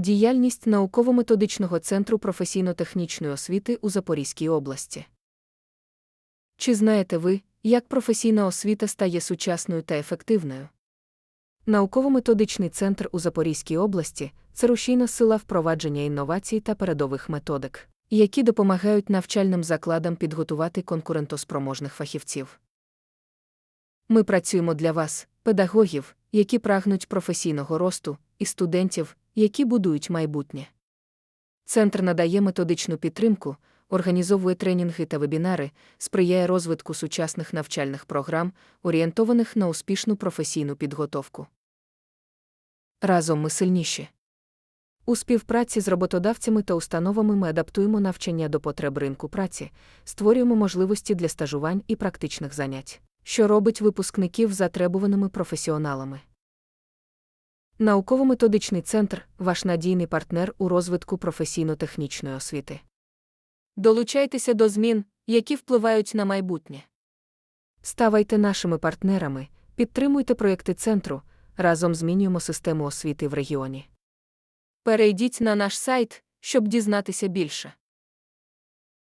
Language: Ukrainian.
Діяльність науково-методичного центру професійно-технічної освіти у Запорізькій області. Чи знаєте ви, як професійна освіта стає сучасною та ефективною? Науково-методичний центр у Запорізькій області це рушійна сила впровадження інновацій та передових методик, які допомагають навчальним закладам підготувати конкурентоспроможних фахівців. Ми працюємо для вас, педагогів, які прагнуть професійного росту, і студентів, які будують майбутнє. Центр надає методичну підтримку, організовує тренінги та вебінари, сприяє розвитку сучасних навчальних програм, орієнтованих на успішну професійну підготовку. Разом ми сильніші. У співпраці з роботодавцями та установами ми адаптуємо навчання до потреб ринку праці, створюємо можливості для стажувань і практичних занять, що робить випускників затребуваними професіоналами. Науково-методичний центр ваш надійний партнер у розвитку професійно-технічної освіти. Долучайтеся до змін, які впливають на майбутнє. Ставайте нашими партнерами, підтримуйте проєкти центру, разом змінюємо систему освіти в регіоні. Перейдіть на наш сайт, щоб дізнатися більше.